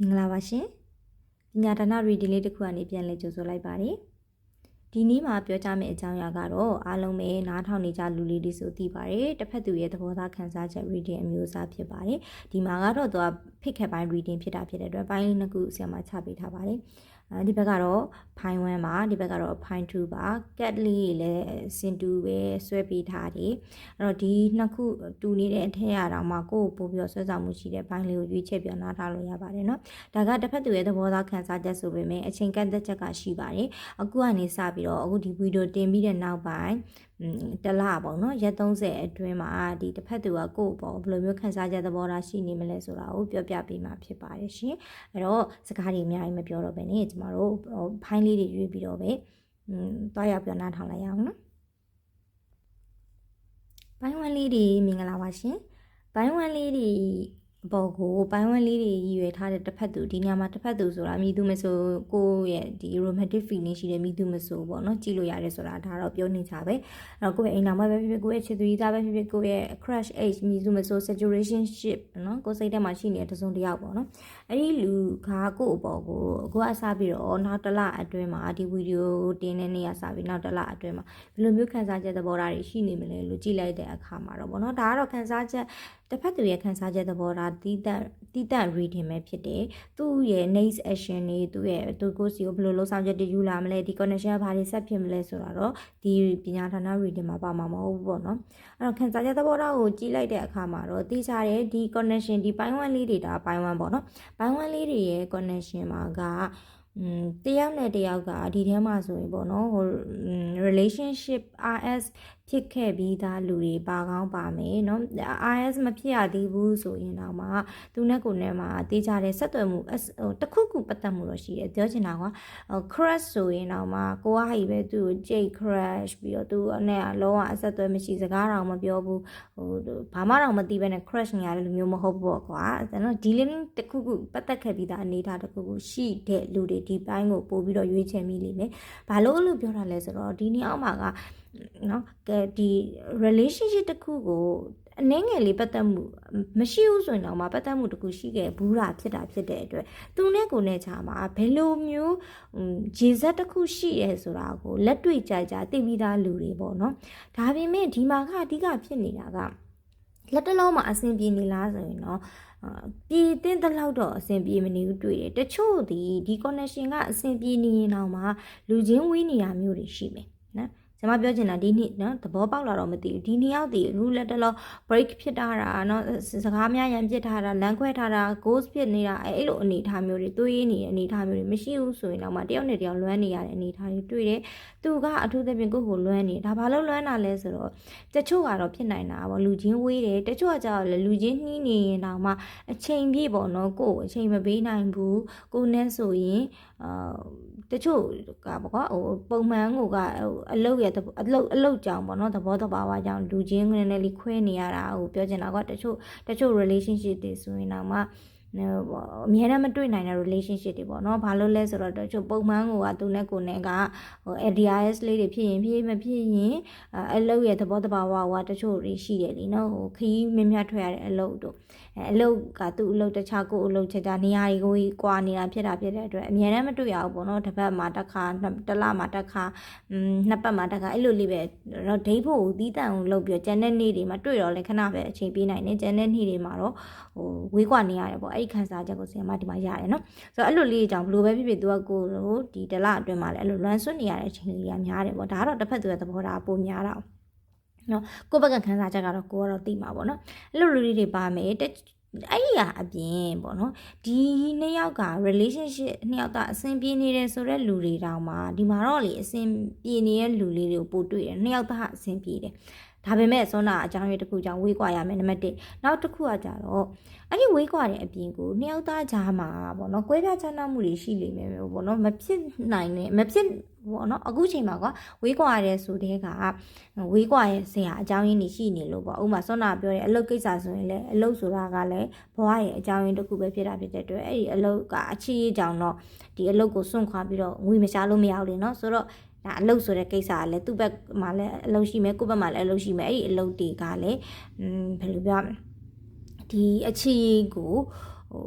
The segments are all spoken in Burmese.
မင်္ဂလာပါရှင်ပညာဒါနရီဒီလေးတစ်ခုအနေပြန်လည်ကြိုဆိုလိုက်ပါတယ်ဒီနေ့မှာပြောကြမယ့်အကြောင်းအရာကတော့အားလုံးပဲနားထောင်နေကြလူလေးတွေဆိုသိပါတယ်တစ်ဖက်သူရဲ့သဘောထားခံစားချက် reading အမျိုးအစားဖြစ်ပါတယ်ဒီမှာကတော့သူက pick ခက်ပိုင်း reading ဖြစ်တာဖြစ်တဲ့အတွက်ပိုင်းလေးနှစ်ခုဆရာမချပေးထားပါတယ်အဲ ဒီဘက်ကတော့ဖိုင်1ပါဒီဘက်ကတော့ဖိုင်2ပါကက်လေးလည်းစင်တူပဲဆွဲပေးထားတယ်အဲ့တော့ဒီနှစ်ခုတူနေတဲ့အထက်ရတော့မှကိုယ့်ကိုပို့ပြီးတော့ဆွဲဆောင်မှုရှိတဲ့ဘိုင်းလေးကိုရွေးချယ်ပြနားထားလို့ရပါတယ်နော်ဒါကတစ်ဖက်သူရဲ့သဘောသားခံစားချက်ဆိုပေမဲ့အချိန်ကန့်သက်ချက်ကရှိပါတယ်အခုကနေစပြီးတော့အခုဒီဗီဒီယိုတင်ပြီးတဲ့နောက်ပိုင်း တလားပေါ့နော်ရက်30အတွင်းမှာဒီတစ်ဖက်သူကကိုယ့်ပေါ့ဘယ်လိုမျိုးခံစားချက်သဘောထားရှိနေမလဲဆိုတာကိုပြောပြပေးမှာဖြစ်ပါတယ်ရှင်အဲ့တော့စကားတွေအများကြီးမပြောတော့ဘဲねကျမတို့ဘိုင်းလေးတွေရွေးပြီးတော့ပဲอืมတွားရောက်ပြနားထောင်လိုက်ရအောင်နော်ဘိုင်းဝမ်လေးတွေမင်္ဂလာပါရှင်ဘိုင်းဝမ်လေးတွေ အပေါ်ကိုပိုင်းဝန်းလေးတွေရည်ရွယ်ထားတဲ့တစ်ဖက်သူဒီညမှာတစ်ဖက်သူဆိုတာမိသူမဆိုကိုယ့်ရဲ့ဒီ romantic feeling ရှိတဲ့မိသူမဆိုပေါ့နော်ကြည့်လို့ရတယ်ဆိုတာဒါတော့ပြောနေကြပဲအဲ့တော့ကိုယ့်ရဲ့အိမ်နာမပဲဖြစ်ဖြစ်ကိုယ့်ရဲ့ချစ်သူကြီးသားပဲဖြစ်ဖြစ်ကိုယ့်ရဲ့ crush age မိသူမဆို situationship နော်ကိုယ်စိတ်ထဲမှာရှိနေတဲ့တစုံတစ်ယောက်ပေါ့နော်အဲ့ဒီလူကကိုယ့်အပေါ်ကိုကိုယ်အစားပြီးတော့နောက်တစ်လအတွင်းမှာဒီဗီဒီယိုတင်တဲ့နေ့ကစပြီးနောက်တစ်လအတွင်းမှာဘယ်လိုမျိုးခံစားချက်သဘောထားတွေရှိနေမလဲလို့ကြည့်လိုက်တဲ့အခါမှာတော့ဗောနော်ဒါကတော့ခံစားချက် တစ်ဖက်သူရဲ့ခံစားချက်သဘောထားတီးတန့်တီးတန့် reading ပဲဖြစ်တယ်သူ့ရဲ့ next action တွေသူ့ရဲ့သူကိုစီကိုဘယ်လိုလှုပ်ဆောင်ချက်တွေယူလာမလဲဒီ connection ဘာတွေဆက်ဖြစ်မလဲဆိုတာတော့ဒီပညာဌာန reading မှာပါမှာမဟုတ်ဘူးပေါ့နော်အဲ့တော့ခံစားချက်သဘောထားကိုကြည့်လိုက်တဲ့အခါမှာတော့သိချတယ်ဒီ connection ဒီပိုင်းဝန်းလေးတွေဒါပိုင်းဝန်းပေါ့နော်ပိုင်းဝန်းလေးတွေရဲ့ connection မှာကอืมတယောက်နဲ့တယောက်ကဒီထဲမှာဆိုရင်ပေါ့နော်ဟို relationship RS ဖြစ်ခဲ့ပြီးသားလူတွေပါကောင်းပါမယ်เนาะ RS မဖြစ်ရသေးဘူးဆိုရင်တော့မှသူနဲ့ကိုယ်နဲ့မှတေးကြတဲ့ဆက်သွယ်မှုဟိုတခုခုပတ်သက်မှုတော့ရှိတယ်ပြောချင်တာက crush ဆိုရင်တော့မှကိုကဟိပဲသူ့ကိုကြိတ် crush ပြီးတော့သူနဲ့အလုံးဝအဆက်အသွယ်မရှိစကားတော့မပြောဘူးဟိုဘာမှတော့မသိဘဲနဲ့ crush နေရတဲ့လူမျိုးမဟုတ်ဘူးပေါ့ကွာကျွန်တော်ဒီလင်းတခုခုပတ်သက်ခဲ့ပြီးသားအနေထားတခုခုရှိတဲ့လူတွေဒီပိုင်းကိုပို့ပြီးတော့ရွေးချယ်မိလိမ့်မယ်ဘာလို့လို့ပြောတာလဲဆိုတော့ဒီနေ့အောက်မှာက နော်ကဲဒီ relationship တစ်ခုကိုအနှဲငယ်လေးပတ်သက်မှုမရှိဘူးဆိုရင်တော့မပတ်သက်မှုတခုရှိခဲ့ဘူးတာဖြစ်တာဖြစ်တဲ့အတွက်သူနဲ့ကိုနဲ့ချာမှာဘယ်လိုမျိုးဂျေဇက်တစ်ခုရှိရဲဆိုတာကိုလက်တွေ့ကြကြသိပြီးသားလူတွေပေါ့နော်ဒါပေမဲ့ဒီမှာကအဓိကဖြစ်နေတာကလက်တလုံးမှာအဆင်ပြေနေလားဆိုရင်တော့ပြည်တင်းတဲ့လောက်တော့အဆင်ပြေမနေဘူးတွေ့တယ်တချို့ဒီဒီ connection ကအဆင်ပြေနေရင်တော့မှလူချင်းဝေးနေတာမျိုးတွေရှိမယ်နော် ကျွန်မပြောချင်တာဒီနေ့နော်သဘောပေါက်လာတော့မသိဘူးဒီနှစ်ယောက်ဒီအခုလက်တလော break ဖြစ်တာတာနော်စကားများရန်ဖြစ်ထားတာလမ်းခွဲထားတာ ghost ဖြစ်နေတာအဲ့လိုအနေအထားမျိုးတွေတွေးနေတဲ့အနေအထားမျိုးတွေမရှိဘူးဆိုရင်တော့မှတယောက်နဲ့တယောက်လွမ်းနေရတဲ့အနေအထားတွေတွေ့တယ်သူကအထူးသဖြင့်ကိုယ့်ကိုလွမ်းနေဒါဘာလို့လွမ်းတာလဲဆိုတော့တချို့ကတော့ဖြစ်နိုင်တာပေါ့လူချင်းဝေးတယ်တချို့ကကြောက်လေလူချင်းနှီးနေရင်တော့မှအချိန်ပြည့်ပေါ့နော်ကိုယ်အချိန်မပေးနိုင်ဘူးကိုနဲ့ဆိုရင် အာတချို့ကပေါ့ဟိုပုံမှန်ကိုကဟိုအလုတ်ရဲ့အလုတ်အလုတ်ကြောင်ပေါ့နော်သဘောတဘာဝကြောင့်လူချင်းနည်းနည်းလေးခွဲနေရတာဟိုပြောချင်တာကတချို့တချို့ relationship တွေဆိုရင်တော့မှအများနဲ့မတွေ့နိုင်တဲ့ relationship တွေပေါ့နော်ဘာလို့လဲဆိုတော့တချို့ပုံမှန်ကိုကသူနဲ့ကိုနဲ့ကဟို ADRS လေးတွေဖြစ်ရင်ဖြစ်မဖြစ်ရင်အလုပ်ရဲ့သဘောတဘာဝကတချို့တွေရှိတယ်လीနော်ဟိုခရီးမမြတ်ထွက်ရတဲ့အလုပ်တို့အဲအလုပ်ကသူ့အလုပ်တခြားကိုအလုပ်ချက်တာနေရာတွေကိုကွာနေတာဖြစ်တာဖြစ်တဲ့အတွက်အများနဲ့မတွေ့ရဘူးပေါ့နော်တစ်ပတ်မှာတစ်ခါတစ်လမှာတစ်ခါอืมနှစ်ပတ်မှာတစ်ခါအဲ့လိုလေးပဲတော့ဒိတ်ဖို့တီးတန့်ကိုလုပ်ပြီးကျန်တဲ့နေ့တွေမှာတွေ့တော့လဲခဏပဲအချိန်ပေးနိုင်တယ်ကျန်တဲ့နေ့တွေမှာတော့ဟိုဝေးကွာနေရတယ်ပေါ့အဲ့ဒီခန်းစားချက်ကိုဆရာမဒီမှာရတယ်နော်ဆိုတော့အဲ့လိုလေးကြောင့်ဘလို့ပဲဖြစ်ဖြစ်သူကကိုဒီတလအတွင်းမှာလည်းအဲ့လိုလွမ်းဆွနေရတဲ့အချိန်လေးကများတယ်ပေါ့ဒါကတော့တစ်ဖက်သူရဲ့သဘောထားပိုများတာ နော်ကိုယ့်ဘက်ကခန်းစားချက်ကတော့ကိုကတော့သိမှာပေါ့နော်အဲ့လိုလူတွေပါမယ်အဲ့ဒီကအပြင်ပေါ့နော်ဒီနှစ်ယောက်က relationship နှစ်ယောက်ကအဆင်ပြေနေတယ်ဆိုတဲ့လူတွေတောင်မှဒီမှာတော့လေအဆင်ပြေနေတဲ့လူလေးတွေကိုပို့တွေ့တယ်နှစ်ယောက်သားအဆင်ပြေတယ် ဒါပေမဲ့စောနာအကြောင်းရတစ်ခုကြောင့်ဝေးကွာရမယ်နံပါတ်1နောက်တစ်ခုကကြတော့အဲ့ဒီဝေးကွာတဲ့အပြင်ကိုနှစ်ယောက်သားကြားမှာပေါ့နော်ကွဲပြားခြားနားမှုတွေရှိလိမ့်မယ်ပေါ့နော်မဖြစ်နိုင်နဲ့မဖြစ်ပေါ့နော်အခုချိန်မှာကဝေးကွာရတဲ့ဆိုတဲ့ကဝေးကွာရဲ့ဆရာအကြောင်းရင်းတွေရှိနေလို့ပေါ့ဥပမာစောနာပြောတဲ့အလုပ်ကိစ္စဆိုရင်လည်းအလုပ်ဆိုတာကလည်းဘဝရဲ့အကြောင်းရင်းတစ်ခုပဲဖြစ်တာဖြစ်တဲ့အတွက်အဲ့ဒီအလုပ်ကအချီးကြောင်တော့ဒီအလုပ်ကိုစွန့်ခွာပြီးတော့ငွေမရှာလို့မရဘူးလေနော်ဆိုတော့ ဒါအလုပ်ဆိုတဲ့ကိစ္စကလည်းသူ့ဘက်မှာလည်းအလုပ်ရှိမယ်ကိုယ့်ဘက်မှာလည်းအလုပ်ရှိမယ်အဲ့ဒီအလုပ်တွေကလည်းอืมဘယ်လိုပြောမလဲဒီအခြေကိုဟ ဟို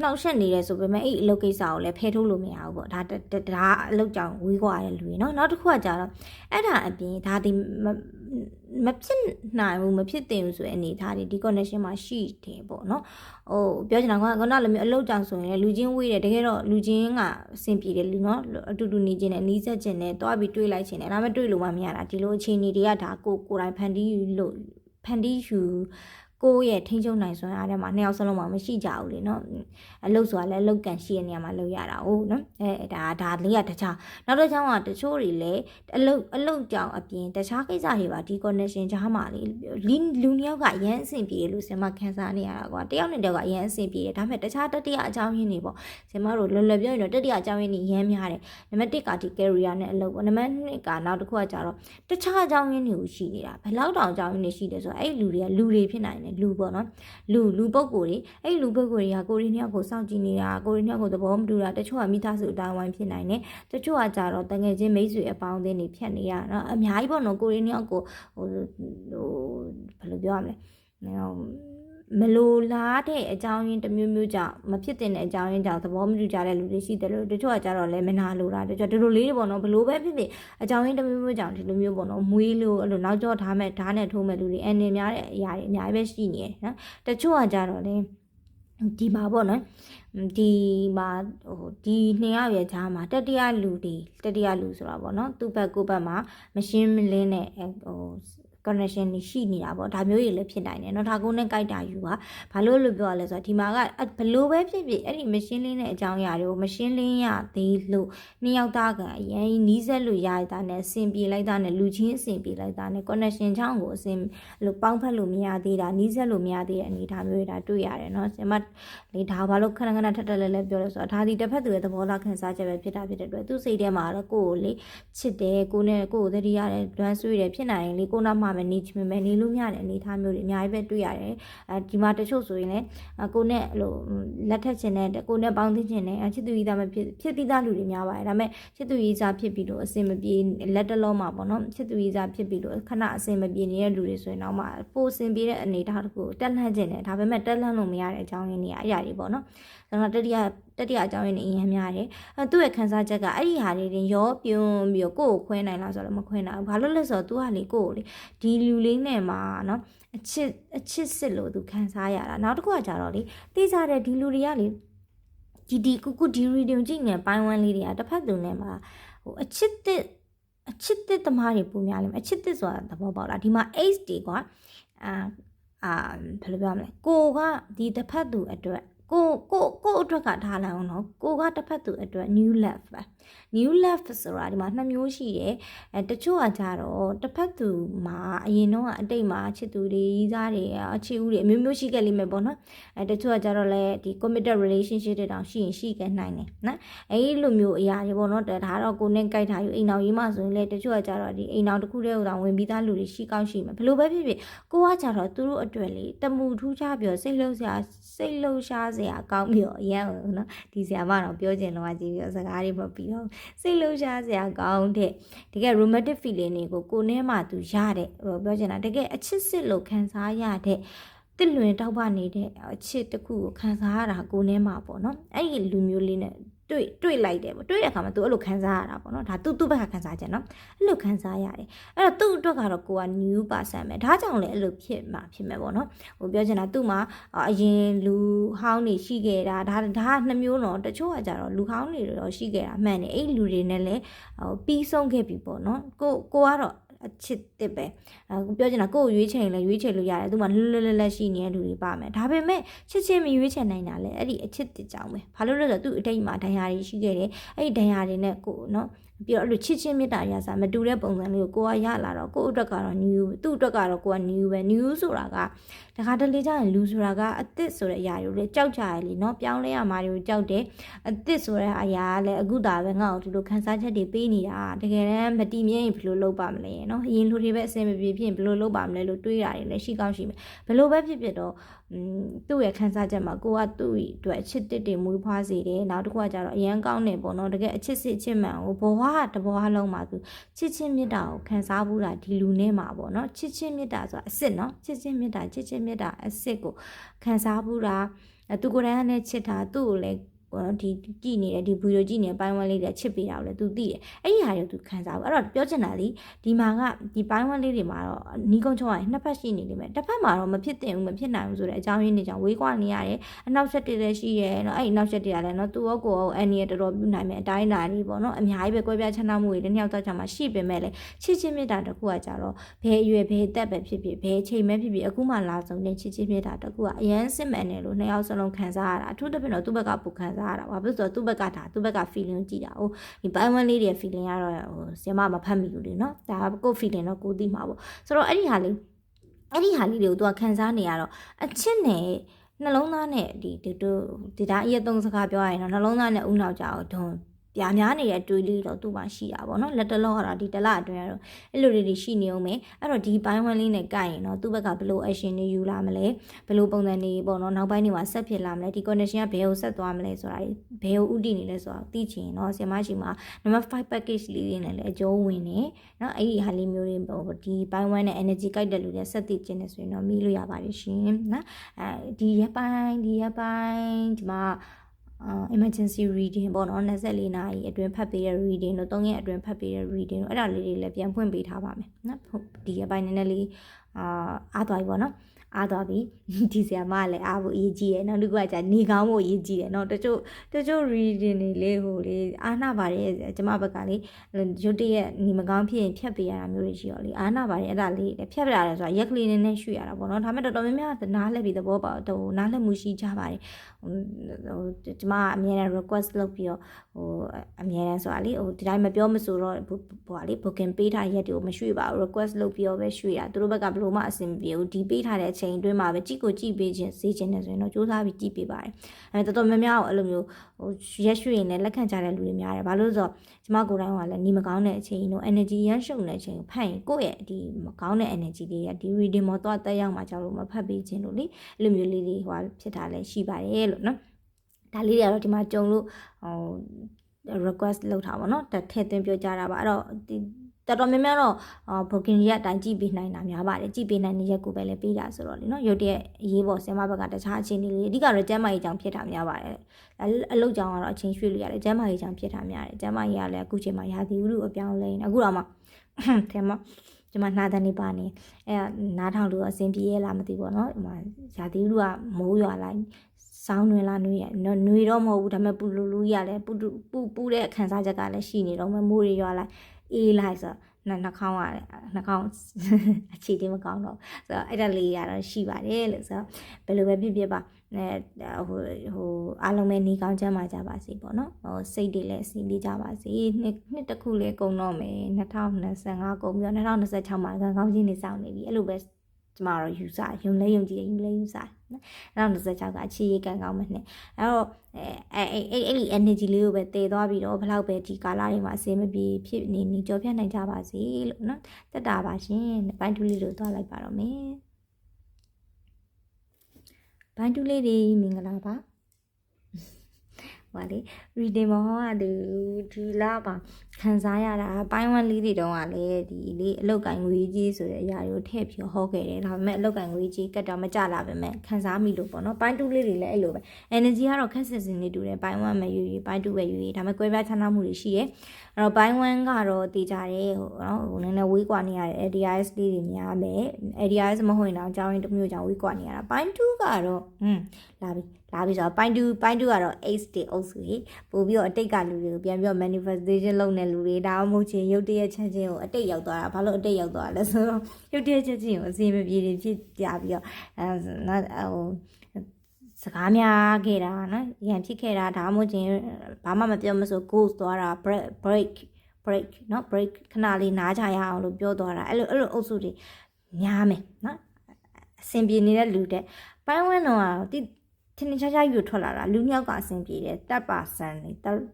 နှောက်ရှက်နေတယ်ဆိုပေမဲ့အဲ့အလုပ်ကိစ္စကိုလည်းဖယ်ထုတ်လို့မရဘူးပေါ့ဒါဒါဒါအလုပ်ကြောင့်ဝေးကွာတဲ့လူတွေเนาะနောက်တစ်ခုကကြတော့အဲ့ဒါအပြင်ဒါဒီ မမဖြစ်နိုင်ဘူးမဖြစ်သင့်ဘူးဆိုတဲ့အနေအထားတွေဒီ connection မှာရှိတယ်ပေါ့နော်ဟိုပြောချင်တာကခုနလိုမျိုးအလုပ်ကြောင့်ဆိုရင်လူချင်းဝေးတယ်တကယ်တော့လူချင်းကအဆင်ပြေတယ်လူနော်အတူတူနေခြင်းနဲ့နီးစပ်ခြင်းနဲ့တွားပြီးတွေးလိုက်ခြင်းနဲ့ဒါပေမဲ့တွေးလို့မှမရတာဒီလိုအခြေအနေတွေကဒါကိုကိုယ်တိုင်ဖန်တီးလို့ဖန်တီးယူ ကိုယ့်ရဲ့ထိန်းချုပ်နိုင်စွမ်းအားထဲမှာနှစ်ယောက်စလုံးမှာမရှိကြဘူးလေနော်အလုပ်ဆိုတာလည်းအလုပ်ကန်ရှိတဲ့နေရာမှာလုပ်ရတာဟုတ်နော်အဲဒါဒါလေးကတခြားနောက်တစ်ချောင်းကတချို့တွေလည်းအလုပ်အလုပ်ကြောင်အပြင်တခြားကိစ္စတွေပါဒီ connection ကြားမှာလေလူလူနှစ်ယောက်ကအရန်အဆင်ပြေလို့ဆင်မခံစားနေရတာကွာတယောက်နဲ့တယောက်ကအရန်အဆင်ပြေတယ်ဒါပေမဲ့တခြားတတိယအကြောင်းရင်းတွေပေါ့ဆင်မတို့လွယ်လွယ်ပြောရင်တော့တတိယအကြောင်းရင်းတွေရမ်းများတယ်နံပါတ်1ကဒီ carrier နဲ့အလုပ်ပေါ့နံပါတ်2ကနောက်တစ်ခုကကြတော့တခြားအကြောင်းရင်းတွေကိုရှိနေတာဘယ်လောက်တောင်အကြောင်းရင်းတွေရှိတယ်ဆိုတော့အဲ့လူတွေကလူတွေဖြစ်နိုင်တယ်လူပေါ့နော်လူလူပုဂ္ဂိုလ်တွေအဲ့လူပုဂ္ဂိုလ်တွေကကိုရီနှစ်ယောက်ကိုစောင့်ကြည့်နေတာကိုရီနှစ်ယောက်ကိုသဘောမတူတာတချို့ကမိသားစုအတိုင်းဝိုင်းဖြစ်နိုင်တယ်တချို့ကကြတော့တငယ်ချင်းမိတ်ဆွေအပေါင်းအသင်းတွေဖြတ်နေရတော့အများကြီးပေါ့နော်ကိုရီနှစ်ယောက်ကိုဟိုဟိုဘယ်လိုပြောရမလဲဟို မလိုလားတဲ့အကြောင်းရင်းတစ်မျိုးမျိုးကြောင့်မဖြစ်တဲ့အကြောင်းရင်းကြောင့်သဘောမတူကြတဲ့လူတွေရှိတယ်လို့တချို့ကကြတော့လည်းမနာလိုတာတချို့ဒီလိုလေးတွေပေါ့နော်ဘလို့ပဲဖြစ်ဖြစ်အကြောင်းရင်းတစ်မျိုးမျိုးကြောင့်ဒီလိုမျိုးပေါ့နော်မွေးလို့အဲ့လိုနောက်ကျောထားမဲ့ဓာတ်နဲ့ထိုးမဲ့လူတွေအနေများတဲ့အရာတွေအများကြီးပဲရှိနေတယ်နော်တချို့ကကြတော့လည်းဒီမှာပေါ့နော်ဒီမှာဟိုဒီနှစ်ယောက်ရဲ့ကြားမှာတတိယလူတွေတတိယလူဆိုတာပေါ့နော်သူ့ဘက်ကိုယ့်ဘက်မှာမရှင်းမလင်းတဲ့ဟို connection တွေရှိနေတာပေါ့ဒါမျိုးတွေလည်းဖြစ်နိုင်တယ်เนาะဒါကုန်းနဲ့ကြိုက်တာယူပါဘာလို့လို့ပြောရလဲဆိုတော့ဒီမှာကဘလို့ပဲဖြစ်ဖြစ်အဲ့ဒီမရှင်းလင်းတဲ့အကြောင်းအရာတွေကိုမရှင်းလင်းရသေးလို့နှစ်ယောက်သားကအရင်နီးစက်လို့ရရတာနဲ့အဆင်ပြေလိုက်တာနဲ့လူချင်းအဆင်ပြေလိုက်တာနဲ့ connection ချောင်းကိုအဆင်လို့ပေါင်းဖက်လို့မရသေးတာနီးစက်လို့မရသေးတဲ့အနေအထားမျိုးတွေဒါတွေ့ရတယ်เนาะကျွန်မလေဒါဘာလို့ခဏခဏထပ်ထပ်လဲလဲပြောလဲဆိုတော့ဒါဒီတစ်ဖက်သူရဲ့သဘောထားခံစားချက်ပဲဖြစ်တာဖြစ်တဲ့အတွက်သူ့စိတ်ထဲမှာတော့ကိုယ့်ကိုလေချစ်တယ်ကိုနဲ့ကိုယ်ကိုသတိရတယ်ဒွမ်းဆွေးတယ်ဖြစ်နိုင်ရင်လေကိုနောက်မှ မနေချင်မယ်နေလို့မရတဲ့အနေအထားမျိုးတွေအများကြီးပဲတွေ့ရတယ်အဲဒီမှာတချို့ဆိုရင်လည်းကိုနဲ့အဲ့လိုလက်ထက်ချင်တဲ့ကိုနဲ့ပေါင်းသင်းချင်တဲ့ချစ်သူကြီးသားမဖြစ်ဖြစ်သီးသားလူတွေများပါတယ်ဒါပေမဲ့ချစ်သူကြီးသားဖြစ်ပြီးလို့အစင်မပြေလက်တလုံးမှာပေါ့နော်ချစ်သူကြီးသားဖြစ်ပြီးလို့ခဏအစင်မပြေနေတဲ့လူတွေဆိုရင်တော့မှပိုအစင်ပြေတဲ့အနေအထားတစ်ခုတက်လှမ်းခြင်းတယ်ဒါပေမဲ့တက်လှမ်းလို့မရတဲ့အကြောင်းရင်းတွေအရာတွေပေါ့နော်ဒါကတတိယတတိယအကြောင်းရင်းနေအရင်များတယ်အဲသူ့ရဲ့ခန်းစားချက်ကအဲ့ဒီဟာတွေတင်ရောပြုံးပြီးတော့ကိုယ့်ကိုခွဲနိုင်လားဆိုတော့မခွဲနိုင်ဘူးဘာလို့လဲဆိုတော့ तू ကလေကိုယ့်ကိုလေဒီလူလေးနဲ့မှာနော်အချစ်အချစ်စစ်လို့ तू ခန်းစားရတာနောက်တစ်ခုကကြတော့လေသိစားတဲ့ဒီလူတွေကလေဒီဒီကုကုဒီရီဒုံကြည့်နေပိုင်းဝမ်းလေးတွေကတစ်ဖက်သူနဲ့မှာဟိုအချစ်တဲ့အချစ်တဲ့သမားတွေပုံများလိမ့်မယ်အချစ်တဲ့ဆိုတာသဘောပေါက်လားဒီမှာ ace တွေကွာအာအာဘယ်လိုပြောမလဲကိုကဒီတစ်ဖက်သူအတွက် ကိုကိုကိုအတွက်ကထားလိုက်အောင်နော်ကိုကတစ်ဖက်သူအတွက် new left ပဲ new left ဆိုတာဒီမှာနှစ်မျိုးရှိတယ်အဲတချို့ကကြတော့တစ်ဖက်သူမှာအရင်တော့အတိတ်မှာချစ်သူတွေရီးစားတွေအချစ်ဦးတွေအမျိုးမျိုးရှိခဲ့လိမ့်မယ်ပေါ့နော်အဲတချို့ကကြတော့လည်းဒီ committed relationship တွေတောင်ရှိရင်ရှိခဲ့နိုင်တယ်နော်အဲဒီလိုမျိုးအရာတွေပေါ့နော်ဒါတော့ကိုနဲ့ကြိုက်တာယူအိမ်အောင်ရေးမှဆိုရင်လည်းတချို့ကကြတော့ဒီအိမ်အောင်တစ်ခုတည်းဟိုတောင်ဝင်ပြီးသားလူတွေရှိကောင်းရှိမှာဘယ်လိုပဲဖြစ်ဖြစ်ကိုကကြတော့သူတို့အတွက်လေတမှုထူးခြားပြီးစိတ်လှုပ်ရှားစိတ်လှုပ်ရှားစရာကောင်းပြီးတော့အရန်နော်ဒီဆရာမတော့ပြောချင်တော့ကြည့်ပြီးတော့စကားတွေမပြီးတော့စိတ်လှုပ်ရှားစရာကောင်းတဲ့တကယ် romantic feeling တွေကိုကိုနဲ့မှသူရတဲ့ပြောချင်တာတကယ်အချစ်စစ်လို့ခံစားရတဲ့တစ်လွင်တောက်ပနေတဲ့အချစ်တစ်ခုကိုခံစားရတာကိုနဲ့မှပေါ့နော်အဲ့ဒီလူမျိုးလေးနဲ့ တွေ့တွေ့လိုက်တယ်ပေါ့တွေ့တဲ့အခါမှာ तू အဲ့လိုခံစားရတာပေါ့နော်ဒါ तू သူ့ဘက်ကခံစားချက်နော်အဲ့လိုခံစားရတယ်အဲ့တော့သူ့အတွက်ကတော့ကိုက new person ပဲဒါကြောင့်လည်းအဲ့လိုဖြစ်မှာဖြစ်မယ်ပေါ့နော်ဟိုပြောချင်တာသူ့မှာအရင်လူဟောင်းနေရှိခဲ့တာဒါဒါကနှစ်မျိုးတော့တချို့ကကြတော့လူဟောင်းနေတော့ရှိခဲ့တာအမှန်တယ်အဲ့လူတွေနဲ့လည်းဟိုပြီးဆုံးခဲ့ပြီပေါ့နော်ကိုကိုကတော့ အချစ်တစ်ပဲအခုပြောချင်တာကိုယ်ရွေးချယ်ရင်လည်းရွေးချယ်လို့ရတယ်သူမှလွတ်လွတ်လပ်လပ်ရှိနေတဲ့လူတွေပါမယ်ဒါပေမဲ့ချစ်ချင်းမရွေးချယ်နိုင်တာလေအဲ့ဒီအချစ်တစ်ကြောင်ပဲဘာလို့လဲဆိုတော့သူ့အတိတ်မှာဒဏ်ရာတွေရှိခဲ့တယ်အဲ့ဒီဒဏ်ရာတွေနဲ့ကိုနော် ပြီးတော့အဲ့လိုချစ်ချင်းမေတ္တာရစားမတူတဲ့ပုံစံလေးကိုကိုကရလာတော့ကို့အတွက်ကတော့ new သူ့အတွက်ကတော့ကိုက new ပဲ new ဆိုတာကတခါတလေကျရင်လူဆိုတာကအစ်စ်ဆိုတဲ့အရာတွေလေကြောက်ကြရလေနော်ပြောင်းလဲရမှာတွေကိုကြောက်တယ်အစ်စ်ဆိုတဲ့အရာကလည်းအခုဒါပဲငါ့ကိုဒီလိုခန်းစားချက်တွေပေးနေတာတကယ်တမ်းမတည်မြဲရင်ဘယ်လိုလုပ်ပါမလဲနော်အရင်လူတွေပဲအဆင်မပြေဖြစ်ရင်ဘယ်လိုလုပ်ပါမလဲလို့တွေးတာတွေလည်းရှိကောင်းရှိမယ်ဘယ်လိုပဲဖြစ်ဖြစ်တော့ သူ့ရဲ့ခန်းစားချက်မှာကိုကသူ့အတွက်အချစ်တစ်တွေမွေးဖွားစေတယ်နောက်တစ်ခုကကျတော့အရန်ကောင်းတယ်ပေါ့နော်တကယ်အချစ်စစ်အချစ်မှန်ကိုဘဝတဘွားလုံးမှာသူချစ်ချင်းမေတ္တာကိုခံစားဘူးတာဒီလူနဲ့မှာပေါ့နော်ချစ်ချင်းမေတ္တာဆိုတာအစ်စ်နော်ချစ်ချင်းမေတ္တာချစ်ချင်းမေတ္တာအစ်စ်ကိုခံစားဘူးတာအဲသူကိုယ်တိုင်ကလည်းချစ်တာသူ့ကိုလည်း ဘောနော်ဒီကြည်နေတဲ့ဒီဗီဒီယိုကြည့်နေတဲ့ပိုင်းဝန်းလေးတွေချစ်ပေးတာကိုလည်းသူသိတယ်အဲ့ဒီဟာတွေကိုသူခံစားဘူးအဲ့တော့ပြောချင်တာလေဒီမှာကဒီပိုင်းဝန်းလေးတွေမှာတော့နီးကုန်းချုံးရနှစ်ဖက်ရှိနေလိမ့်မယ်တစ်ဖက်မှာတော့မဖြစ်သင့်ဘူးမဖြစ်နိုင်ဘူးဆိုတဲ့အကြောင်းရင်းတွေကြောင့်ဝေးကွာနေရတယ်အနောက်ဆက်တွေလည်းရှိရဲเนาะအဲ့ဒီအနောက်ဆက်တွေကလည်းเนาะသူရောကိုရောအန်နီရတော်တော်ပြုနိုင်မယ်အတိုင်းအတာတွေပေါ့เนาะအများကြီးပဲကွဲပြားချမ်းသာမှုတွေတစ်နှစ်ယောက်တော့ကြာမှရှိပေမဲ့လေချစ်ချင်းမြတ်တာတကူကကြတော့ဘယ်အရွယ်ဘယ်အသက်ပဲဖြစ်ဖြစ်ဘယ်အချိန်ပဲဖြစ်ဖြစ်အခုမှလာဆုံးတဲ့ချစ်ချင်းမြတ်တာတကူကအရန်စစ်မှန်တယ်လို့နှစ်ယောက်စလုံးခံစားရတာအထူးသဖြင့်တော့သူ့ဘက်ကပူခံ စားရတာဘာဖြစ်လို့ဆိုတော့သူ့ဘက်ကဒါသူ့ဘက်က feeling ကြည့်တာဟိုဒီဘိုင်ဝမ်လေးတွေ feeling ကတော့ဟိုဆီမမဖတ်မိဘူးလေနော်ဒါကို feeling တော့ကိုသိမှာပေါ့ဆိုတော့အဲ့ဒီဟာလေးအဲ့ဒီဟာလေးတွေကိုသူကခံစားနေရတော့အချစ်နဲ့နှလုံးသားနဲ့ဒီဒီတာအရက်သုံးစကားပြောရရင်တော့နှလုံးသားနဲ့ဥနောက်ကြအောင်ဒွန် ပြားများနေတဲ့တွေးလေးတော့သူ့မှာရှိတာပေါ့နော်လက်တလောကတော့ဒီတလအတွင်းကတော့အဲ့လိုတွေရှိနေအောင်ပဲအဲ့တော့ဒီဘိုင်းဝမ်းလေးနဲ့ကိုက်ရင်တော့သူ့ဘက်ကဘယ်လို action တွေယူလာမလဲဘယ်လိုပုံစံတွေပေါ့နော်နောက်ပိုင်းတွေမှာဆက်ဖြစ်လာမလဲဒီ condition ကဘယ်ကိုဆက်သွားမလဲဆိုတာဘယ်ကိုဥတည်နေလဲဆိုတာသိချင်တော့ဆီမကြီးမှာ number 5 package လေးတွေနဲ့လည်းအကျိုးဝင်နေနော်အဲ့ဒီဟာလေးမျိုးတွေပေါ့ဒီဘိုင်းဝမ်းနဲ့ energy ကိုက်တဲ့လူတွေဆက်သိချင်နေဆိုရင်တော့မိလို့ရပါတယ်ရှင်နော်အဲဒီရပိုင်းဒီရပိုင်းဒီမှာ emergency reading ပေါ့နော်24နာရီအတွင်းဖတ်ပေးတဲ့ reading တို့3ရက်အတွင်းဖတ်ပေးတဲ့ reading တို့အဲ့ဒါလေးတွေလည်းပြန်ဖွင့်ပေးထားပါမယ်နော်ဒီအပိုင်းနည်းနည်းလေးအာအားသွားပြီပေါ့နော် အားသွားပြီဒီဆရာမကလည်းအားဖို့အရေးကြီးတယ်နောက်တစ်ခုကကြာနေကောင်းဖို့အရေးကြီးတယ်နော်တချို့တချို့ reading တွေလေးဟိုလေအားနာပါတယ်ကျမဘက်ကလေရုတ်တရက်နေမကောင်းဖြစ်ရင်ဖြတ်ပေးရတာမျိုးတွေရှိရောလေအားနာပါတယ်အဲ့ဒါလေးဖြတ်ပြရတယ်ဆိုတာရက်ကလေးနည်းနည်းရွှေ့ရတာပေါ့နော်ဒါပေမဲ့တော်တော်များများနားလည်ပြီးသဘောပေါက်ဟိုနားလည်မှုရှိကြပါတယ်ဟိုကျမအမြဲတမ်း request လုပ်ပြီးတော့ဟိုအမြဲတမ်းဆိုတာလေဟိုဒီတိုင်းမပြောမဆိုတော့ဟိုဟာလေ booking ပေးထားရက်တွေကိုမရွှေ့ပါဘူး request လုပ်ပြီးတော့ပဲရွှေ့ရသူတို့ဘက်ကဘယ်လိုမှအဆင်မပြေဘူးဒီပေးထားတဲ့အချိအတွင်းမှာပဲကြည့်ကိုကြည့်ပေးခြင်းစေခြင်းနဲ့ဆိုရင်တော့စူးစမ်းပြီးကြည့်ပေးပါတယ်အဲတော်တော်များများအဲ့လိုမျိုးဟိုရက်ရွှေ့ရင်လည်းလက်ခံကြတဲ့လူတွေများတယ်ဘာလို့လဲဆိုတော့ကျမကိုယ်တိုင်ကလည်းညီမကောင်းတဲ့အချိန်တို့ energy ရမ်းရှုံတဲ့အချိန်ဖတ်ရင်ကိုယ့်ရဲ့ဒီမကောင်းတဲ့ energy တွေကဒီ reading မှာတော့တက်ရောက်မှကြောက်လို့မဖတ်ပေးခြင်းလို့လေအဲ့လိုမျိုးလေးတွေဟိုဖြစ်တာလည်းရှိပါတယ်လို့နော်ဒါလေးတွေကတော့ဒီမှာကြုံလို့ဟို request လုပ်တာပါเนาะထည့်သွင်းပြောကြတာပါအဲ့တော့ဒီ တော်တော်များများတော့ booking ရက်အတိုင်းကြည့်ပေးနိုင်တာများပါတယ်ကြည့်ပေးနိုင်တဲ့ရက်ကိုပဲလည်းပေးတာဆိုတော့လေနော်ရုတ်တရက်အရေးပေါ်ဆင်မဘက်ကတခြားအခြေအနေလေးအဓိကတော့ကျမ်းမာရေးကြောင့်ဖြစ်တာများပါတယ်အလုပ်ကြောင့်ကတော့အချင်းရွှေ့လို့ရတယ်ကျမ်းမာရေးကြောင့်ဖြစ်တာများတယ်ကျမ်းမာရေးကလည်းအခုချိန်မှာရာသီဥတုအပြောင်းလဲနေအခုတော့မှထဲမှာဒီမှာနှာတန်းနေပါနေအဲနားထောင်လို့အဆင်ပြေရလားမသိဘူးပေါ့နော်ဒီမှာရာသီဥတုကမိုးရွာလိုက်စောင်းတွင်လာနှွေးရနှွေးတော့မဟုတ်ဘူးဒါပေမဲ့ပူလူလူရလဲပူပူပူတဲ့ခံစားချက်ကလည်းရှိနေတော့မှမိုးတွေရွာလိုက် အေးလိုက်ဆိုနှနှာခေါင်းကနှာခေါင်းအခြေတည်းမကောင်းတော့ဆိုတော့အဲ့ဒါလေးရတော့ရှိပါတယ်လို့ဆိုတော့ဘယ်လိုပဲဖြစ်ဖြစ်ပါအဲဟိုဟိုအားလုံးပဲနေကောင်းချမ်းပါကြပါစေပေါ့နော်ဟိုစိတ်တွေလည်းအဆင်ပြေကြပါစေနှစ်နှစ်တစ်ခုလေးကုန်တော့မယ်2025ကုန်ပြီးတော့2026မှာကံကောင်းခြင်းနေစောင့်နေပြီအဲ့လိုပဲကျမတို့ယူဆယုံလဲယုံကြည်ယူလဲယူဆနော် 2026ကအခြေရေးကံကောင်းမယ်နဲ့အဲ့တော့အဲအဲအဲ့အဲ့ဒီ energy လေးကိုပဲတည်သွားပြီးတော့ဘလောက်ပဲဒီကာလတွေမှာအစင်မပြေဖြစ်နေနေကြောပြနိုင်ကြပါစေလို့နော်တက်တာပါရှင်ဘိုင်းတူလေးတို့သွားလိုက်ပါတော့မယ်ဘိုင်းတူလေးတွေမင်္ဂလာပါဟိုလေ reading မောကသူဒီလာပါ ခံစားရတာပိုင်းဝန်းလေးတွေတုန်းကလည်းဒီလေးအလုတ်ကင်ငွေကြီးဆိုတဲ့အရာတွေကိုထည့်ပြီးဟောခဲ့တယ်ဒါပေမဲ့အလုတ်ကင်ငွေကြီးကတ်တော့မကြလာပါပဲခံစားမိလို့ပေါ့နော်ပိုင်းတူလေးတွေလည်းအဲ့လိုပဲ energy ကတော့ခက်စစ်စစ်နေတူတယ်ပိုင်းဝန်းမယူယူပိုင်းတူပဲယူယူဒါပေမဲ့ကွဲပြားခြားနားမှုတွေရှိတယ်အဲ့တော့ပိုင်းဝန်းကတော့တည်ကြတယ်ဟိုနော်ဟိုနည်းနည်းဝေးကွာနေရတယ် ADIS လေးတွေများမယ် ADIS မဟုတ်ရင်တော့အကြောင်းရင်းတစ်မျိုးကြောင့်ဝေးကွာနေရတာပိုင်းတူကတော့ဟွန်းလာပြီလာပြီဆိုတော့ပိုင်းတူပိုင်းတူကတော့ ace တွေအုပ်စုကြီးပို့ပြီးတော့အတိတ်ကလူတွေကိုပြန်ပြီးတော့ manifestation လုပ်နေလူတွေဒါမှမဟုတ်ချင်းရုပ်တရက်ချက်ချင်းကိုအတိတ်ရောက်သွားတာဘာလို့အတိတ်ရောက်သွားလဲဆိုတော့ရုပ်တရက်ချက်ချင်းကိုအစီအမပြေတွေဖြစ်ကြပြီးတော့အဲနော်ဟိုစကားများခဲ့တာနော်ရန်ဖြစ်ခဲ့တာဒါမှမဟုတ်ချင်းဘာမှမပြောမဆို ghost သွားတာ break break break เนาะ break ခဏလေးနားကြရအောင်လို့ပြောသွားတာအဲ့လိုအဲ့လိုအုပ်စုတွေများမယ်เนาะအဆင်ပြေနေတဲ့လူတဲ့ပိုင်းဝန်းတော့တိ ထင်းထင်းရှားရှားယူထွက်လာတာလူမြောက်ကအဆင်ပြေတယ်တပ်ပါဆန်နေ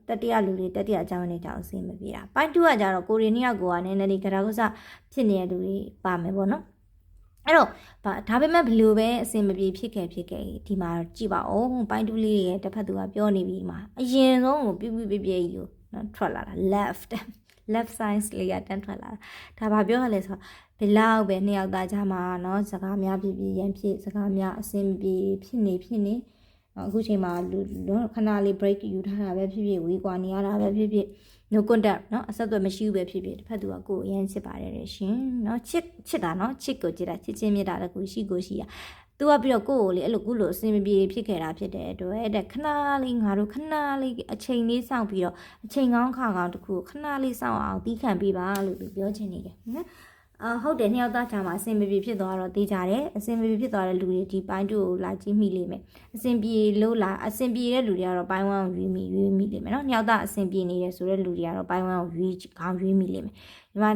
တတိယလူတွေတတိယအကြောင်းနေတောင်အဆင်မပြေတာပိုင်းတူကကြတော့ကိုရီနှစ်ယောက်ကိုကနည်းနည်းလေးကြရာကစားဖြစ်နေတဲ့လူတွေပါမယ်ပေါ့နော်အဲ့တော့ဒါပေမဲ့ဘလို့ပဲအဆင်မပြေဖြစ်ခဲ့ဖြစ်ခဲ့ဒီမှာကြည့်ပါဦးပိုင်းတူလေးရဲ့တစ်ဖက်သူကပြောနေပြီးမှာအရင်ဆုံးကိုပြပြပြပြကြီးကိုနော်ထွက်လာတာ left left side လေးကတန်းထွက်လာတာဒါဘာပြောရလဲဆိုတော့ဘယ်လောက်ပဲနှစ်ယောက်သားကြမှာเนาะစကားများဖြစ်ဖြစ်ရန်ဖြစ်စကားများအဆင်မပြေဖြစ်နေဖြစ်နေအခုချိန်မှာလူနော်ခဏလေး break ယူထားတာပဲဖြစ်ဖြစ်ဝေးကွာနေရတာပဲဖြစ်ဖြစ် no contact เนาะအဆက်အသွယ်မရှိဘူးပဲဖြစ်ဖြစ်တစ်ဖက်သူကကိုယ်အရင်ချစ်ပါတယ်တဲ့ရှင်เนาะချစ်ချစ်တာเนาะချစ်ကိုချစ်တာချစ်ချင်းမြတ်တာလည်းကိုရှိကိုရှိရ သူကပြီးတော့ကိုယ့်ကိုလေအဲ့လိုကုလို့အစင်မပြေဖြစ်ခဲ့တာဖြစ်တဲ့အတွက်အဲ့ဒါခဏလေးငါတို့ခဏလေးအချိန်လေးစောင့်ပြီးတော့အချိန်ကောင်းခါကောင်းတစ်ခုခဏလေးစောင့်အောင်တီးခံပေးပါလို့သူပြောချင်နေတယ်နော်အာဟုတ်တယ်နှစ်ယောက်သားချာမှာအစင်မပြေဖြစ်သွားတော့တေးကြတယ်အစင်မပြေဖြစ်သွားတဲ့လူတွေဒီပိုင်းတူကိုလာကြည့်မိလိမ့်မယ်အစင်ပြေလို့လားအစင်ပြေတဲ့လူတွေကတော့ပိုင်းဝမ်းကိုရွေးမိရွေးမိလိမ့်မယ်နော်နှစ်ယောက်သားအစင်ပြေနေတယ်ဆိုတဲ့လူတွေကတော့ပိုင်းဝမ်းကိုရွေးခေါင်းရွေးမိလိမ့်မယ်ဒီမှာ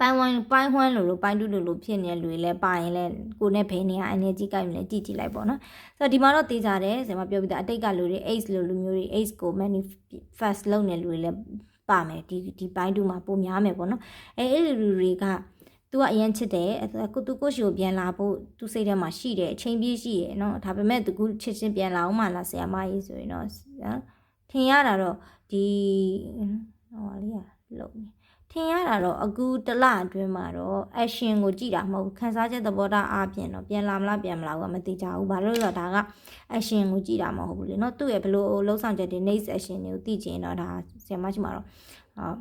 ပိုင်းဝိုင်းပိုင်းဝိုင်းလိုလိုပိုင်းတူးလိုလိုဖြစ်နေလူတွေလည်းပါရင်လည်းကိုနဲ့ဘယ်နေရာအနေကြီးကြိုက်မလဲကြည့်ကြည့်လိုက်ပေါ့နော်ဆိုတော့ဒီမှာတော့သိကြတယ်ဆရာမပြောပြီးသားအတိတ်ကလူတွေ AIDS လိုလူမျိုးတွေ AIDS ကို manifest လုပ်နေလူတွေလည်းပါမယ်ဒီဒီပိုင်းတူးမှာပိုများမယ်ပေါ့နော်အဲအဲ့ဒီလူတွေကသူကအရင်ချစ်တယ်ကိုသူကိုရှိကိုပြန်လာဖို့သူစိတ်ထဲမှာရှိတယ်အချိန်ပြည့်ရှိတယ်နော်ဒါပေမဲ့သူကချစ်ချင်းပြန်လာအောင်မလားဆရာမကြီးဆိုရင်တော့ထင်ရတာတော့ဒီဟိုလေးကလုံနေ ထင်ရတာတော့အခုတလအတွင်းမှာတော့ action ကိုကြည့်တာမဟုတ်ခန်းစားချက်သဘောထားအပြင်တော့ပြန်လာမလားပြန်မလာဘူးကမသိကြဘူးဘာလို့လဲဆိုတော့ဒါက action ကိုကြည့်တာမဟုတ်ဘူးလေเนาะသူ့ရဲ့ဘလို့လှုပ်ဆောင်ချက်တွေ next action တွေကိုသိချင်တော့ဒါဆရာမရှိမှာတော့အာ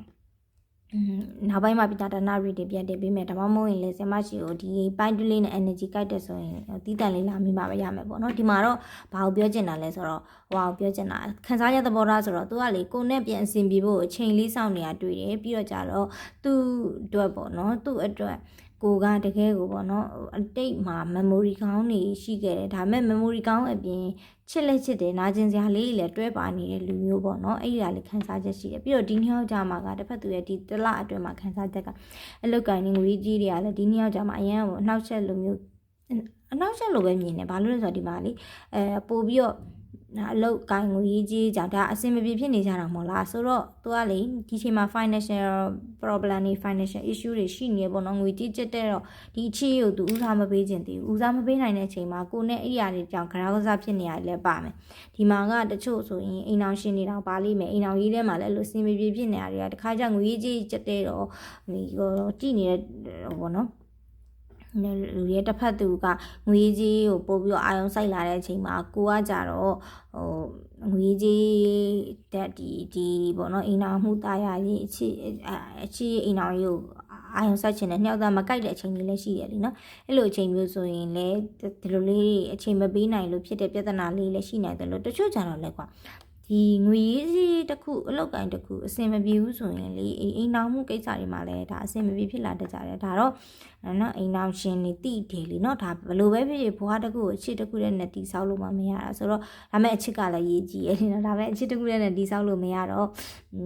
နောက်ပိုင်းမှာပြတာဒနာရီတွေပြန်တင်ပေးမယ်ဒါမှမဟုတ်ရင်လည်းဆင်မရှိကိုဒီပိုင်းတူလေးနဲ့ energy ကိုက်တဲ့ဆိုရင်တီးတန်လေးလာမိမှာပဲရမယ်ပေါ့နော်ဒီမှာတော့ဘာကိုပြောချင်တာလဲဆိုတော့ဟိုကိုပြောချင်တာခန်းစားရသဘောထားဆိုတော့သူကလေကိုနဲ့ပြန်အဆင်ပြေဖို့အချိန်လေးစောင့်နေတာတွေ့တယ်ပြီးတော့ကြတော့သူ့အတွက်ပေါ့နော်သူ့အတွက်ကိုကတကယ်ကိုပေါ့နော်အတိတ်မှာ memory ကောင်းနေရှိခဲ့တယ်ဒါပေမဲ့ memory ကောင်းအပြင် ချစ်လက်ချစ်တယ်နာကျင်စရာလေးလည်းတွဲပါနေတဲ့လူမျိုးပေါ့နော်အဲ့ဒီကလည်းခံစားချက်ရှိတယ်ပြီးတော့ဒီနှစ်ယောက်ကြာမှာကတစ်ဖက်သူရဲ့ဒီတလအတွင်းမှာခံစားချက်ကအလုတ်ကိုင်းနေငွေကြီးတွေကလည်းဒီနှစ်ယောက်ကြာမှာအရင်ကအနှောက်အယှက်လူမျိုးအနှောက်အယှက်လိုပဲမြင်တယ်ဘာလို့လဲဆိုတော့ဒီမှာလေအဲပို့ပြီးတော့ အလုတ်ကိုင်းငွေရေးကြီးကြောင့်ဒါအဆင်မပြေဖြစ်နေကြတာမဟုတ်လားဆိုတော့သူကလေဒီချိန်မှာ financial problem တွေ financial issue တွေရှိနေပေါ့နော်ငွေကြီးကျတဲ့တော့ဒီအချီးကိုသူဦးစားမပေးခြင်းတည်ဦးစားမပေးနိုင်တဲ့အချိန်မှာကိုနဲ့အဲ့ဒီအရာတွေကြောင့်ခရာကစားဖြစ်နေရတယ်လည်းပါမယ်ဒီမှာကတချို့ဆိုရင်အိမ်အောင်ရှင်နေတော့ပါလိမ့်မယ်အိမ်အောင်ရေးထဲမှာလည်းအဲ့လိုအဆင်မပြေဖြစ်နေရတယ်တခါကျငွေကြီးကျတဲ့တော့ဒီဟိုကြည့်နေတဲ့ဟိုနော် လူရဲ့တစ်ဖက်သူကငွေကြီးကိုပို့ပြီးတော့အာယုံစိုက်လာတဲ့အချိန်မှာကိုကကြတော့ဟိုငွေကြီးတက်ဒီဒီပေါ့နော်အိမ်တော်မှုတာရရေးအချစ်အချစ်အိမ်တော်ရေးကိုအာယုံစိုက်ချင်တဲ့နှစ်ယောက်သားမကြိုက်တဲ့အချိန်လေးလည်းရှိတယ်လीနော်အဲ့လိုအချိန်မျိုးဆိုရင်လည်းဒီလိုလေးအချိန်မပေးနိုင်လို့ဖြစ်တဲ့ပြဿနာလေးလည်းရှိနိုင်တယ်လို့တချို့ကြတော့လည်းကွာဒီငွေရေးစီတစ်ခုအလောက်ကိုင်းတစ်ခုအဆင်မပြေဘူးဆိုရင်လေအိမ်နောက်မှုကိစ္စတွေမှာလည်းဒါအဆင်မပြေဖြစ်လာတတ်ကြတယ်ဒါတော့နော်အိမ်နောက်ရှင်နေတိတယ်လीနော်ဒါဘလို့ပဲဖြစ်ဖြစ်ဘွားတစ်ခုကိုအချစ်တစ်ခုနဲ့နဲ့တီးဆောက်လို့မှမရတာဆိုတော့ဒါမဲ့အချစ်ကလည်းရေးကြည့်ရဲ့နော်ဒါမဲ့အချစ်တစ်ခုနဲ့နဲ့တီးဆောက်လို့မရတော့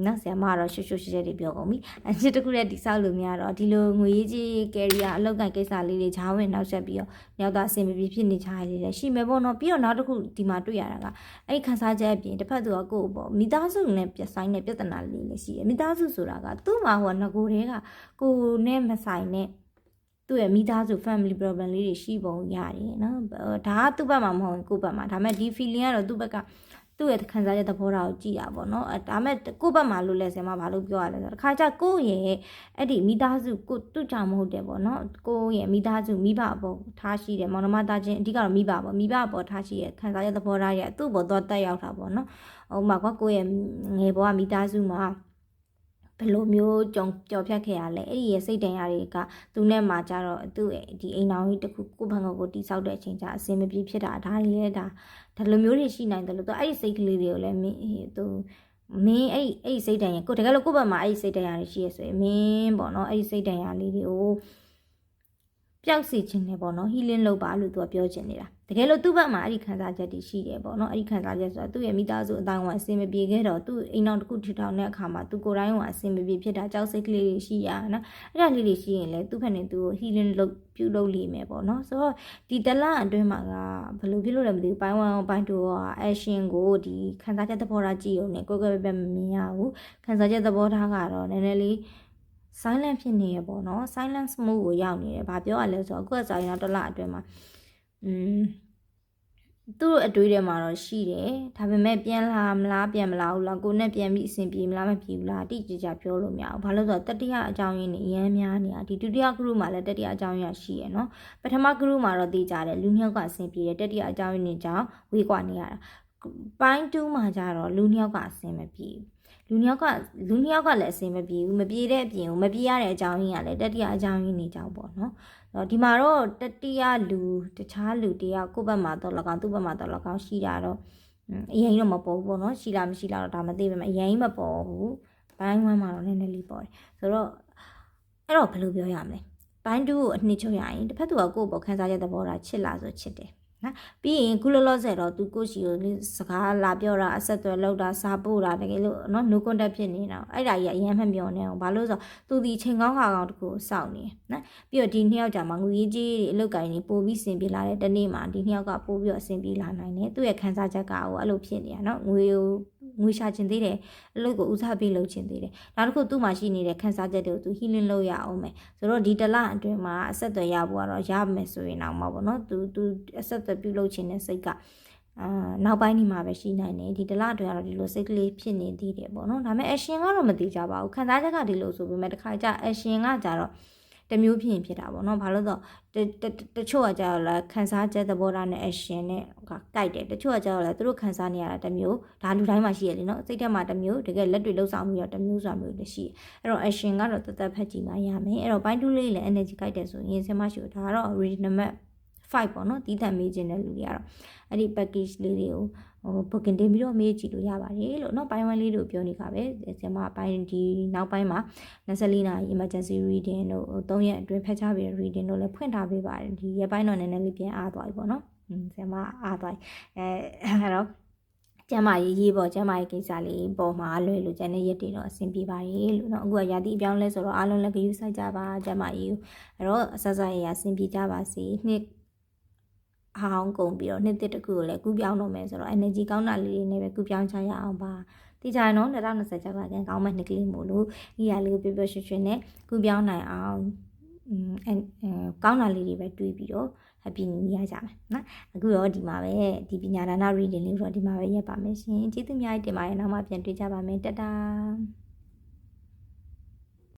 နော်ဆရာမကတော့ရှုပ်ရှုပ်ရှက်ရှက်တွေပြောကုန်ပြီအချစ်တစ်ခုနဲ့တီးဆောက်လို့မရတော့ဒီလိုငွေရေးကြီးကယ်ရီယာအလောက်ကိုင်းကိစ္စလေးတွေဂျားဝင်နောက်ဆက်ပြီးတော့နောက်သားအဆင်မပြေဖြစ်နေကြရတယ်ရှိမယ်ပေါ့နော်ပြီးတော့နောက်တစ်ခုဒီမှာတွေ့ရတာကအဲ့ခန်းစားချက်အပြင်တစ်ဖက်သူကကိုယ့်ပေါ့မိသားစုနဲ့ပြဆိုင်တဲ့ပြဿနာလေးလည်းရှိတယ်မိသားစုဆိုတာကသူ့မှာဟိုငကိုတွေကကိုနဲ့မဆိုင်နဲ့ သူ့ရဲ့မိသားစု family problem လေးတွေရှိပုံရတယ်နော်ဒါကသူ့ဘက်မှာမဟုတ်ရင်ကိုယ့်ဘက်မှာဒါပေမဲ့ဒီ feeling ကတော့သူ့ဘက်ကသူ့ရဲ့ခံစားချက်သဘောထားကိုကြည့်ရပါတော့အဲဒါမဲ့ကိုယ့်ဘက်မှာလို့လဲဆင်မဘာလို့ပြောရလဲဆိုတော့တခါကျကိုယ့်ရဲ့အဲ့ဒီမိသားစုကိုသူ့ကြောင့်မဟုတ်တယ်ပေါ့နော်ကိုယ့်ရဲ့မိသားစုမိဘအပေါ်ထားရှိတယ်မောင်နှမသားချင်းအဓိကတော့မိဘပေါ့မိဘအပေါ်ထားရှိရဲ့ခံစားချက်သဘောထားရဲ့သူ့ဘောတော့တက်ရောက်တာပေါ့နော်ဟိုမှာကွာကိုယ့်ရဲ့ငယ်ဘဝမိသားစုမှာ ဘယ်လိုမျိုးကြုံကြော်ဖြတ်ခဲ့ရလဲအဲ့ဒီရဲ့စိတ်တန်ရာတွေကသူနဲ့မှကြတော့သူ့ရဲ့ဒီအိမ်တော်ကြီးတစ်ခုကိုဘန်ကောကိုတိဆောက်တဲ့အချိန်ကျအစင်မပြေဖြစ်တာဒါကြီးလဲဒါဒါလိုမျိုးတွေရှိနိုင်တယ်လို့သူအဲ့ဒီစိတ်ကလေးတွေကိုလည်းမင်းသူမင်းအဲ့အဲ့စိတ်တန်ရကိုတကယ်လို့ကိုယ့်ဘက်မှာအဲ့စိတ်တန်ရတွေရှိရဆိုရင်မင်းပေါ့နော်အဲ့စိတ်တန်ရလေးတွေကိုပျောက်စီခြင်းနဲ့ပေါ့နော် healing လုပ်ပါလို့သူကပြောချင်နေတာ တကယ်လို့သူ့ဘက်မှာအဲ့ဒီခံစားချက်တွေရှိတယ်ပေါ့နော်အဲ့ဒီခံစားချက်ဆိုတာသူ့ရဲ့မိသားစုအတိုင်းဝအဆင်မပြေခဲ့တော့သူ့အိမ်တော်တစ်ခုထူထောင်တဲ့အခါမှာသူကိုယ်တိုင်ကအဆင်မပြေဖြစ်တာကြောက်စိတ်ကလေးတွေရှိရနော်အဲ့ဒါလေးတွေရှိရင်လည်းသူ့ဖက်နဲ့သူ့ကို healing လုပ်ပြုလုပ်လိမ့်မယ်ပေါ့နော်ဆိုတော့ဒီတလအတွင်းမှာကဘယ်လိုဖြစ်လို့လဲမသိဘူးပိုင်း1ပိုင်း2က action ကိုဒီခံစားချက်သဘောထားကြည့်ရုံနဲ့ကိုယ်ကိုယ်ပဲပဲမမြင်ရဘူးခံစားချက်သဘောထားကတော့နည်းနည်းလေး silent ဖြစ်နေရပေါ့နော် silence mode ကိုရောက်နေတယ်။ဘာပြောရလဲဆိုတော့အခုကစာရင်တော့တစ်လအတွင်းမှာ อืมသူ့အတွေးထဲမှာတော့ရှိတယ်ဒါပေမဲ့ပြန်လာမလားပြန်မလာဘူးလားကိုနဲ့ပြန်ပြီးအဆင်ပြေမလားမပြေဘူးလားအတိအကျပြောလို့မရဘူးဘာလို့လဲဆိုတော့တတိယအကြောင်းရင်းနေအများများနေတာဒီဒုတိယဂရုမှာလည်းတတိယအကြောင်းရင်းရှိရယ်နော်ပထမဂရုမှာတော့သိကြတယ်လူနှစ်ယောက်ကအဆင်ပြေတယ်တတိယအကြောင်းရင်းနေကြောင်းဝေးကွာနေရတာပိုင်း2မှာကျတော့လူနှစ်ယောက်ကအဆင်မပြေဘူးလူနှစ်ယောက်ကလူနှစ်ယောက်ကလည်းအဆင်မပြေဘူးမပြေတဲ့အပြင်ကိုမပြေရတဲ့အကြောင်းရင်းကလည်းတတိယအကြောင်းရင်းနေကြောင်းပေါ့နော် တော့ဒီမှာတော့တတိယလူတခြားလူတယောက်ကိုယ့်ဘက်မှာတော့၎င်းသူ့ဘက်မှာတော့၎င်းရှိတာတော့အရင်တော့မပေါ်ဘူးပေါ့နော်ရှိလားမရှိလားတော့ဒါမသိပါဘူးအရင်မပေါ်ဘူးဘိုင်းဝမ်းမှာတော့နည်းနည်းလေးပေါ်တယ်ဆိုတော့အဲ့တော့ဘယ်လိုပြောရမလဲဘိုင်းတူကိုအနှစ်ချုပ်ရရင်တစ်ဖက်သူကကိုယ့်ဘောခန်းစားချက်သဘောတာချစ်လားဆိုချစ်တယ် နော်ပြီးရင်ခုလောလောဆယ်တော့သူကိုရှိကိုစကားလာပြောတာအဆက်အသွယ်လောက်တာစာပို့တာတကယ်လို့နော် no contact ဖြစ်နေတာအဲ့ဒါကြီးကအရင်မှမျောနေအောင်ဘာလို့ဆိုသူဒီချိန်ကောင်းခါကောင်းတခုစောင့်နေနော်ပြီးတော့ဒီနှစ်ယောက်ကြာမှာငွေကြီးတွေအလုတ်ကိုင်းတွေပို့ပြီးစင်ပြေလာတဲ့တနေ့မှာဒီနှစ်ယောက်ကပို့ပြီးတော့စင်ပြေလာနိုင်တယ်သူ့ရဲ့ခန်းစားချက်ကဟိုအဲ့လိုဖြစ်နေတာနော်ငွေကို ငွေရှာချင်သေးတယ်အလုပ်ကိုဦးစားပေးလုပ်ချင်သေးတယ်နောက်တစ်ခုသူ့မှာရှိနေတဲ့ခန်းစားချက်တွေကိုသူ healing လုပ်ရအောင်မယ်ဆိုတော့ဒီတလအတွင်းမှာအဆက်အသွယ်ရဖို့ကတော့ရမယ်ဆိုရင်တော့မှာပေါ့နော်သူသူအဆက်အသွယ်ပြုလုပ်ချင်တဲ့စိတ်ကအာနောက်ပိုင်းဒီမှာပဲရှိနိုင်တယ်ဒီတလအတွင်းကတော့ဒီလိုစိတ်ကလေးဖြစ်နေသေးတယ်ပေါ့နော်ဒါပေမဲ့ action ကတော့မသိကြပါဘူးခန်းစားချက်ကဒီလိုဆိုပေမဲ့တစ်ခါကျ action ကကြတော့ တမျိုးဖြစ်ရင်ဖြစ်တာပေါ့နော်ဘာလို့လဲဆိုတော့တချို့ကကြတော့လဲခန်းစားချက်သဘောထားနဲ့ action နဲ့ကကြိုက်တယ်တချို့ကကြတော့လဲသူတို့ခန်းစားနေရတာတမျိုးဒါလူတိုင်းမှာရှိရလေနော်စိတ်ထဲမှာတမျိုးတကယ်လက်တွေလှုပ်ဆောင်ပြီးတော့တမျိုးဆိုတာမျိုးလည်းရှိတယ်အဲ့တော့ action ကတော့တသက်ဖက်ကြည့်မှရမယ်အဲ့တော့ point 2လေးလည်း energy ကြိုက်တယ်ဆိုရင်ဆင်မရှိဘူးဒါကတော့ original map 5ပေါ့နော်တီးတန့်မေးခြင်းတဲ့လူတွေကတော့အဲ့ဒီ package လေးတွေကို ဟို booking တင်ပြီးတော့မေးကြည့်လို့ရပါတယ်လို့เนาะပိုင်းဝမ်းလေးတို့ပြောနေတာပဲဆင်မပိုင်းဒီနောက်ပိုင်းမှာ24နာရီ emergency reading တို့3ရက်အတွင်းဖက်ချပြီး reading တို့လည်းဖွင့်ထားပေးပါတယ်ဒီရက်ပိုင်းတော့နည်းနည်းလေးပြန်အားသွားပြီပေါ့နော်ဆင်မအားသွားအဲအဲ့တော့ကျမရေးရေးပေါ့ကျမရေးကိစ္စလေးပေါ်မှာလွယ်လို့ကျန်တဲ့ရက်တွေတော့အဆင်ပြေပါရဲ့လို့เนาะအခုကရာသီအပြောင်းလဲဆိုတော့အားလုံးလည်းဂရုစိုက်ကြပါကျမရေးအဲ့တော့အဆက်ဆက်ရရအဆင်ပြေကြပါစေနှစ် ဟောင်းကုန်ပြီးတော့နှစ်တစ်တစ်ခုကိုလည်းကူးပြောင်းတော့မယ်ဆိုတော့ energy ကောင်းတာလေးတွေနဲ့ပဲကူးပြောင်းချရအောင်ပါတိကျရင်တော့2020ကျောက်ကပြန်ကောင်းမဲ့နှစ်ကလေးမို့လို့ဒီဟာလေးကိုပြပြရွှင်ရွှင်နဲ့ကူးပြောင်းနိုင်အောင်အဲကောင်းတာလေးတွေပဲတွေးပြီးတော့ happy new year ကြမယ်နော်အခုတော့ဒီမှာပဲဒီပညာဒါန reading လေးတော့ဒီမှာပဲရက်ပါမယ်ရှင်ကျေးဇူးများတင်ပါတယ်နောက်မှပြန်တွေ့ကြပါမယ်တတား